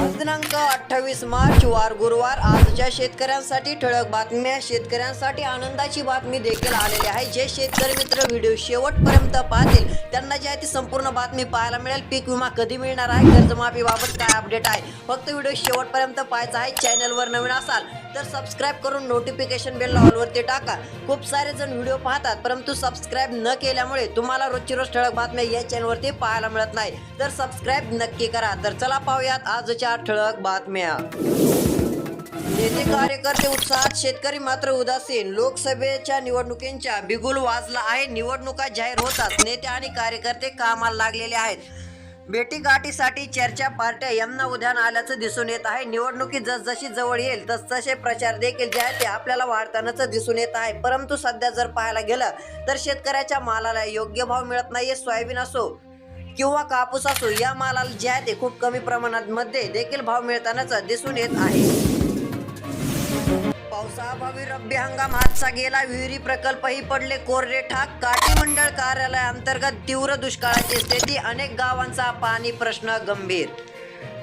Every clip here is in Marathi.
आज दिनांक अठ्ठावीस मार्च वार गुरुवार. आजच्या शेतकऱ्यांसाठी ठळक बातम्या शेतकऱ्यांसाठी आनंदाची बातमी देखील आलेली आहे. जे शेतकरी मित्र व्हिडिओ शेवटपर्यंत पाहतील त्यांना जी आहे ती संपूर्ण बातमी पाहायला मिळेल. पीक विमा कधी मिळणार आहे? कर्जमाफीबाबत काय अपडेट आहे? फक्त व्हिडिओ शेवटपर्यंत पाहायचा आहे. चॅनलवर नवीन असाल तर सबस्क्राईब करून नोटिफिकेशन बेल ऑलवरती टाका. खूप सारे जण व्हिडिओ पाहतात परंतु सबस्क्राईब न केल्यामुळे तुम्हाला रोजची रोज ठळक बातम्या या चॅनलवरती पाहायला मिळत नाही. तर सबस्क्राईब नक्की करा. तर चला पाहूयात आजच्या ठळक बातम्या. नेते कार्यकर्ते उत्साहात शेतकरी मात्र उदासीन. लोकसभेच्या निवडणुकींच्या बिगुल वाजला आहे. निवडणुका जाहीर होतात. नेते आणि कार्यकर्ते कामाला लागलेले आहेत. भेटीगाठीसाठी चर्चा पार्ट्या यांना उद्यान आल्याचं दिसून येत आहे. निवडणुकी जसजशी जवळ येईल तसतसे प्रचार देखील जे आहे ते आपल्याला वाढतानाच दिसून येत आहे. परंतु सध्या जर पाहायला गेलं तर शेतकऱ्याच्या मालाला योग्य भाव मिळत नाहीये सोयाबीन असो किंवा कापूस असो या मालाला जे आहे ते खूप कमी प्रमाणात मध्ये देखील भाव मिळतानाच दिसून येत आहे. पावसाअभावी रब्बी हंगाम हातचा गेला. विहिरी प्रकल्पही पडले कोरडे ठाक. काठी मंडळ कार्यालयाअंतर्गत तीव्र दुष्काळाची स्थिती. अनेक गावांचा पाणी प्रश्न गंभीर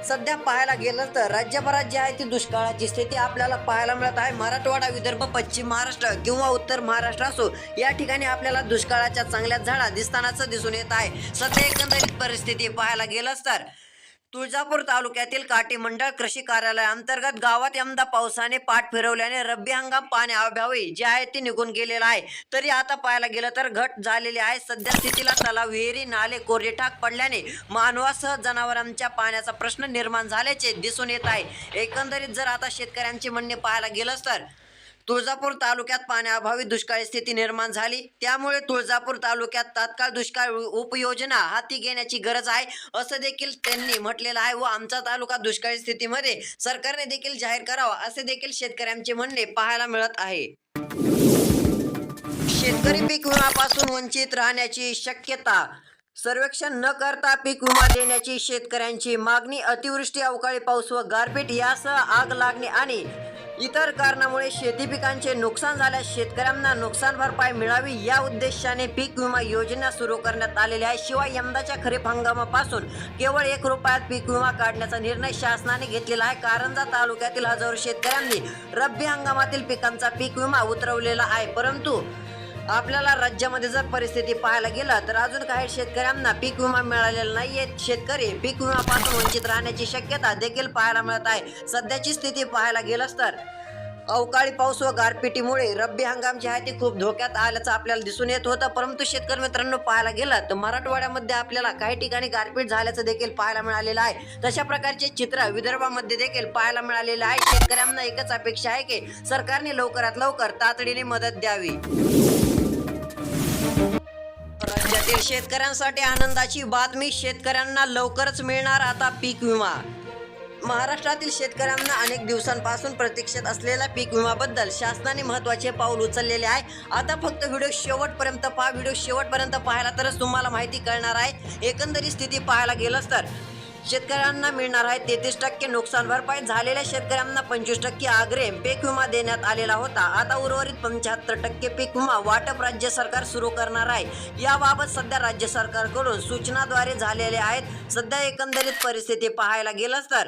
सध्या पाहायला गेलं तर राज्यभरात जी आहे ती दुष्काळाची स्थिती आपल्याला पाहायला मिळत आहे. मराठवाडा विदर्भ पश्चिम महाराष्ट्र किंवा उत्तर महाराष्ट्र असो या ठिकाणी आपल्याला दुष्काळाच्या चांगल्या झाडा दिसतानाच दिसून येत आहे. सध्या एकंदरीत परिस्थिती पाहायला गेलंच तर तुळजापूर तालुक्यातील काटी मंडळ कृषी कार्यालयाअंतर्गत गावात यंदा पावसाने पाठ फिरवल्याने रब्बी हंगाम पाण्याअभावी जे आहे ते निघून गेलेला आहे. तरी आता पाहायला गेलं तर घट झालेली आहे. सध्या स्थितीला तलाव विहिरी नाले कोरडे ठाक पडल्याने मानवासह जनावरांच्या पाण्याचा प्रश्न निर्माण झाल्याचे दिसून येत आहे. एकंदरीत जर आता शेतकऱ्यांचे म्हणणे पाहायला गेलंच तर तुळजापूर तालुक्यात पाण्याअभावी दुष्काळी स्थिती निर्माण झाली. त्यामुळे तुळजापूर तालुक्यात तात्काळ दुष्काळ उपयोजना हाती घेण्याची गरज आहे असं देखील त्यांनी म्हटलेलं आहे व आमचा तालुका दुष्काळी स्थितीमध्ये सरकारने देखील जाहीर करावा असे देखील शेतकऱ्यांचे म्हणणे पाहायला मिळत आहे. शेतकरी पीक विमापासून वंचित राहण्याची शक्यता सर्वेक्षण न करता पीक विमा देण्याची शेतकऱ्यांची मागणी अतिवृष्टी अवकाळी पाऊस व गारपीट यासह आग लागणे आणि इतर कारणामुळे शेती पिकांचे नुकसान झाल्यास शेतकऱ्यांना नुकसान भरपाई मिळावी या उद्देशाने पीक विमा योजना सुरू करण्यात आलेली आहे. शिवाय यंदाच्या खरीप हंगामापासून केवळ एक रुपयात पीक विमा काढण्याचा निर्णय शासनाने घेतलेला आहे. कारंजा तालुक्यातील हजारो शेतकऱ्यांनी रब्बी हंगामातील पिकांचा पीक विमा उतरवलेला आहे. परंतु आपल्याला राज्यामध्ये जर परिस्थिती पाहायला गेलं तर अजून काही शेतकऱ्यांना पीक विमा मिळालेला नाहीये. शेतकरी पीक विमापासून वंचित राहण्याची शक्यता देखील पाहायला मिळत आहे. सध्याची स्थिती पाहायला गेलंच तर अवकाळी पाऊस व गारपिटीमुळे रब्बी हंगाम जे आहे ते खूप धोक्यात आल्याचं आपल्याला दिसून येत होतं. परंतु शेतकरी मित्रांनो पाहायला गेलं तर मराठवाड्यामध्ये आपल्याला काही ठिकाणी गारपीट झाल्याचं देखील पाहायला मिळालेलं आहे. तशा प्रकारचे चित्र विदर्भामध्ये देखील पाहायला मिळालेलं आहे. शेतकऱ्यांना एकच अपेक्षा आहे की सरकारने लवकरात लवकर तातडीने मदत द्यावी. राज्यातील शेतकऱ्यांसाठी आनंदाची बातमी शेतकऱ्यांना लवकरच मिळणार आता पीक विमा. महाराष्ट्रातील शेतकऱ्यांना अनेक दिवसांपासून प्रतीक्षेत असलेल्या पीक विम्याबद्दल शासनाने महत्त्वाचे पाऊल उचललेले आहे. आता फक्त व्हिडिओ शेवटपर्यंत पहा. व्हिडिओ शेवटपर्यंत पाहायला तरच तुम्हाला माहिती कळणार आहे. एकंदरीत स्थिती पाहायला गेलंच तर शेतकऱ्यांना मिळणार आहे तेहतीस टक्के नुकसान भरपाई. झालेल्या शेतकऱ्यांना पंचवीस टक्के आग्रे पीक विमा देण्यात आलेला होता. आता उर्वरित पंच्याहत्तर टक्के पीक विमा वाटप राज्य सरकार सुरू करणार आहे. याबाबत सध्या राज्य सरकारकडून सूचनाद्वारे झालेले आहेत. सध्या एकंदरीत परिस्थिती पाहायला गेलंच तर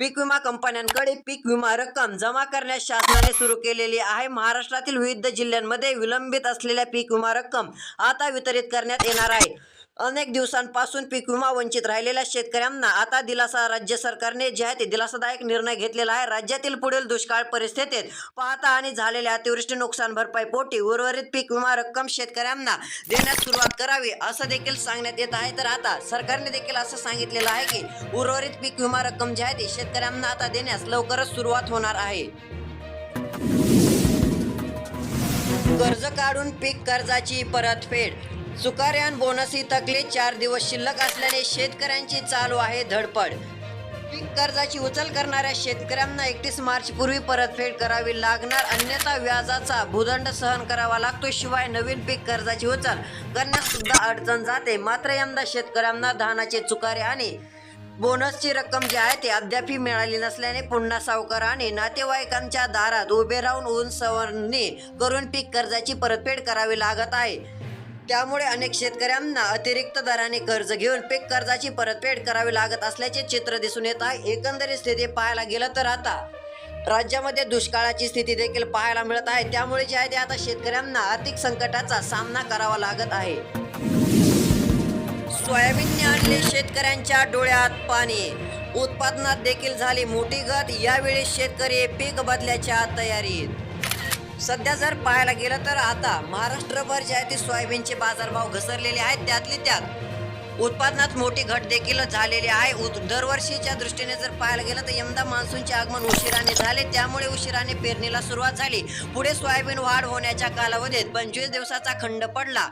पीक विमा कंपन्यांकडे पीक विमा रक्कम जमा करण्यास शासनाने सुरू केलेली आहे. महाराष्ट्रातील विविध जिल्ह्यांमध्ये विलंबित असलेल्या पीक विमा रक्कम आता वितरित करण्यात येणार आहे. अनेक दिवसांपासून पीक विमा वंचित राहिलेल्या शेतकऱ्यांना आता दिलासा राज्य सरकारने जे आहे ते दिलासादायक निर्णय घेतलेला आहे. राज्यातील पुढील दुष्काळ परिस्थितीत पाहता आणि झालेल्या अतिवृष्टी नुकसान भरपाई पोटी उर्वरित पीक विमा रक्कम शेतकऱ्यांना देण्यास सुरुवात करावी असं देखील सांगण्यात येत आहे. तर आता सरकारने देखील असं सांगितलेलं आहे की उर्वरित पीक विमा रक्कम जी आहे ती शेतकऱ्यांना आता देण्यास लवकरच सुरुवात होणार आहे. कर्ज काढून पीक कर्जाची परतफेड चुकाऱ्यान बोनसही थकले. चार दिवस शिल्लक असल्याने शेतकऱ्यांची चालू आहे धडपड. पीक कर्जाची उचल करणाऱ्या शेतकऱ्यांना एकतीस मार्च पूर्वी परतफेड करावी लागणार. अन्यथा व्याजाचा भूदंड सहन करावा लागतो. शिवाय नवीन पीक कर्जाची उचल करण्यास सुद्धा अडचण जाते. मात्र यंदा शेतकऱ्यांना धानाचे चुकारे आणि बोनसची रक्कम जी आहे ती अद्यापही मिळाली नसल्याने पुन्हा सावकाराने नातेवाईकांच्या दारात उभे राहून ऊन सवरणी करून पीक कर्जाची परतफेड करावी लागत आहे. त्यामुळे अनेक शेतकऱ्यांना अतिरिक्त दराने कर्ज घेऊन पीक कर्जाची परतफेड करावी लागत असल्याचे चित्र दिसून येत आहे. एकंदरीत स्थिती पाहायला गेलं तर आता राज्यामध्ये दुष्काळाची स्थिती देखील पाहायला मिळत आहे. त्यामुळे जे आहे ते आता शेतकऱ्यांना आर्थिक संकटाचा सामना करावा लागत आहे. सोयाबीनने आणले शेतकऱ्यांच्या डोळ्यात पाणी. उत्पादनात देखील झाली मोठी गत यावेळी शेतकरी पीक बदल्याच्या तयारीत. सध्या जर पाहायला गेलं तर आता महाराष्ट्रभर जे आहे ते सोयाबीनचे बाजारभाव घसरलेले आहेत. त्यातली त्यात उत्पादनात मोठी घट देखील झालेली आहे. दरवर्षीच्या दृष्टीने जर पाहायला गेलं तर यंदा मान्सूनचे आगमन उशिराने झाले. त्यामुळे उशिराने पेरणीला सुरुवात झाली. पुढे सोयाबीन वाढ होण्याच्या कालावधीत पंचवीस दिवसाचा खंड पडला.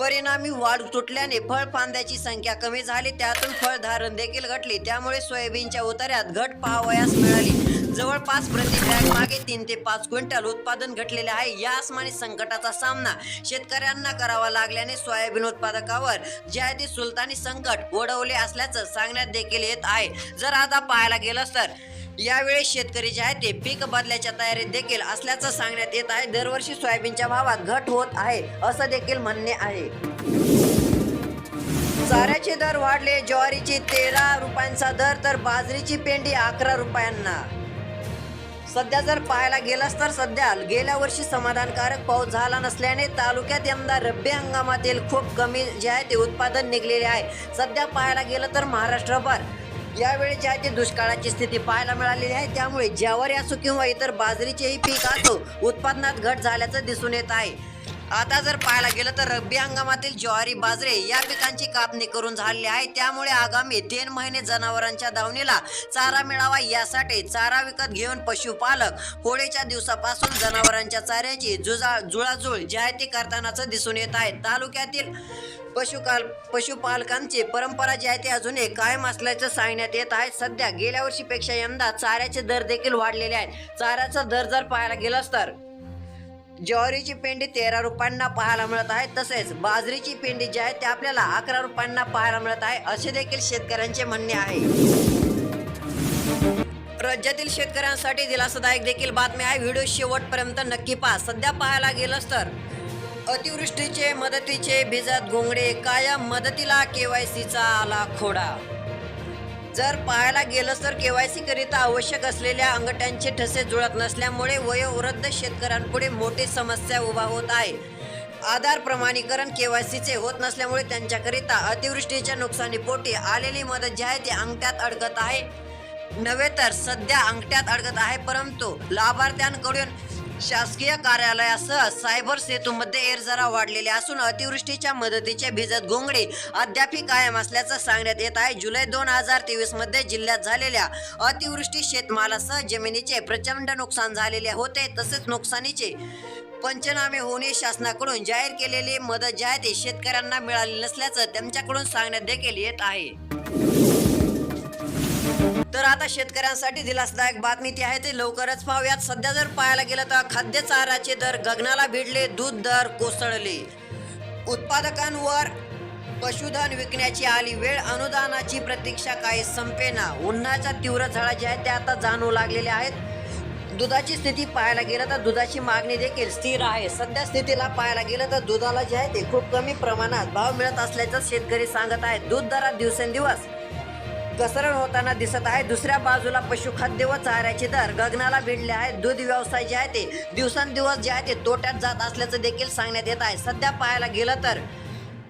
परिणामी वाढ तुटल्याने फळ फांद्याची संख्या कमी झाली. त्यातून फळ धारण देखील घटली. त्यामुळे सोयाबीनच्या उतार्यात घट पाहावयास मिळाली. जवळपास प्रति बॅग मागे तीन ते पाच क्विंटल उत्पादन घटलेले आहे. या आसमानी संकटाचा सामना शेतकऱ्यांना करावा लागल्याने सोयाबीन उत्पादकावर जे आहे सुलतानी संकट ओढवले असल्याचं सांगण्यात देखील येत आहे. जर आता पाहायला गेलं तर यावेळी शेतकरी जे आहे ते पीक बदल्याच्या तयारीत देखील असल्याचं सांगण्यात येत आहे. दरवर्षी सोयाबीनच्या भावात घट होत आहे असं देखील म्हणणे आहे. चाऱ्याचे दर वाढले ज्वारीची तेरा रुपयांचा दर तर बाजरीची पेंडी अकरा रुपयांना. सध्या जर पाहायला गेलास तर सध्या गेल्या वर्षी समाधानकारक पाऊस झाला नसल्याने तालुक्यात यंदा रब्बी हंगामातील खूप कमी जे आहे ते उत्पादन निघलेले आहे. सध्या पाहायला गेलं तर महाराष्ट्रभर यावेळी जे आहे ते दुष्काळाची स्थिती पाहायला मिळालेली आहे. त्यामुळे ज्यावर असो किंवा इतर बाजरीचेही पीक असो उत्पादनात घट झाल्याचं दिसून येत आहे. आता जर पाहायला गेलं तर रब्बी हंगामातील ज्वारी बाजरे या पिकांची कापणी करून झालेली आहे. त्यामुळे आगामी तीन महिने जनावरांच्या दावणीला चारा मिळावा. यासाठी चारा विकत घेऊन पशुपालक होळीच्या दिवसापासून जनावरांच्या चाऱ्याची जुजा जुळाजुळ जाहिती आहे करतानाच दिसून येत आहे. तालुक्यातील पशुकाल पशुपालकांची परंपरा जी आहे ती अजूनही कायम असल्याचं सांगण्यात येत आहे. सध्या गेल्या वर्षीपेक्षा यंदा चाऱ्याचे दर देखील वाढलेले आहेत. चाऱ्याचा दर जर पाहायला गेलास तर ज्वारीची पेंडी तेरा रुपयांना पाहायला मिळत आहे. तसेच बाजरीची पेंडी जी आहे ती आपल्याला अकरा रुपयांना पाहायला मिळत आहे. असे देखील शेतकऱ्यांचे म्हणणे आहे. राज्यातील शेतकऱ्यांसाठी दिलासादायक देखील बातमी आहे. व्हिडिओ शेवटपर्यंत नक्की पहा. सध्या पाहायला गेलंच तर अतिवृष्टीचे मदतीचे भिजत घोंगडे कायम मदतीला केवायसीचा आला खोडा. जर पाहायला गेलं तर केवायसी करिता आवश्यक असलेल्या अंगठ्यांचे ठसे जुळत नसल्यामुळे वयोवृद्ध शेतकऱ्यांपुढे मोठी समस्या उभा होत आहे. आधार प्रमाणीकरण केवायसीचे होत नसल्यामुळे त्यांच्याकरिता अतिवृष्टीच्या नुकसानीपोटी आलेली मदत जी आहे ती अंगठ्यात अडकत आहे. नव्हे तर सध्या अंगठ्यात अडकत आहे परंतु लाभार्थ्यांकडून शासकीय कार्यालयासह सायबर सेतूमध्ये एरजरा वाढलेले असून अतिवृष्टीच्या मदतीचे भिजत घोंगडे अद्यापही कायम असल्याचं सांगण्यात येत आहे. जुलै दोन हजार तेवीसमध्ये जिल्ह्यात झालेल्या अतिवृष्टी शेतमालासह जमिनीचे प्रचंड नुकसान झालेले होते. तसेच नुकसानीचे पंचनामे होणे शासनाकडून जाहीर केलेली मदत जी आहे ती शेतकऱ्यांना मिळाली नसल्याचं त्यांच्याकडून सांगण्यात देखील येत आहे. तर आता शेतकऱ्यांसाठी दिलासदायक बातमी ती आहे ते लवकरच पाहूयात. सध्या जर पाहायला गेलं तर खाद्य चाराचे दर गगनाला भिडले दूध दर कोसळले. उत्पादकांवर पशुधन विकण्याची आली वेळ अनुदानाची प्रतीक्षा काही संपेना. उन्हाच्या तीव्र झळा ज्या आहेत त्या आता जाणवू लागलेल्या आहेत. दुधाची स्थिती पाहायला गेलं तर दुधाची मागणी देखील स्थिर आहे. सध्या स्थितीला पाहायला गेलं तर दुधाला जे आहे ते खूप कमी प्रमाणात भाव मिळत असल्याचं शेतकरी सांगत आहेत. दूध दरात दिवसेंदिवस घसरण होताना दिसत आहे. दुसऱ्या बाजूला पशुखाद्य व चाऱ्याचे दर. गगनाला भिडले आहेत. दूध व्यवसाय जे आहे ते दिवसांदिवस जे आहे ते तोट्यात जात असल्याचं देखील सांगण्यात येत आहे. सध्या पाहायला गेलं तर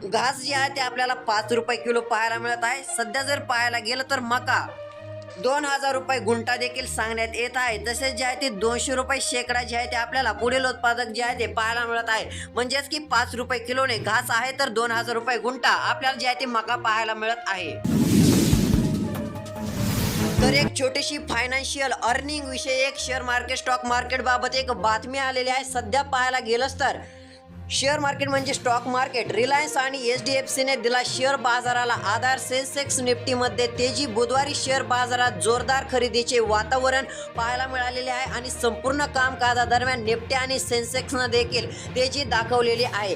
घास जे आहे ते आपल्याला पाच रुपये किलो पाहायला मिळत आहे. सध्या जर पाहायला गेलं तर मका दोन हजार रुपये गुंठा देखील सांगण्यात येत आहे. तसेच जे आहे ते दोनशे रुपये शेकडा जे आहे ते आपल्याला पुढील उत्पादक जे आहे ते पाहायला मिळत आहे. म्हणजेच की पाच रुपये किलोने घास आहे तर दोन हजार रुपये गुंठा आपल्याला जे आहे ते मका पाहायला मिळत आहे. तर एक छोटीशी फायनान्शियल अर्निंग विषय एक शेअर मार्केट स्टॉक मार्केट बाबत एक बातमी आलेली आहे. सध्या पाहायला गेलंच तर शेअर मार्केट म्हणजे स्टॉक मार्केट रिलायन्स आणि एच डी एफ सीने दिला शेअर बाजाराला आधार. सेन्सेक्स निफ्टीमध्ये तेजी बुधवारी शेअर बाजारात जोरदार खरेदीचे वातावरण पाहायला मिळालेले आहे आणि संपूर्ण कामकाजादरम्यान निफ्टी आणि सेन्सेक्सनं देखील तेजी दाखवलेली आहे.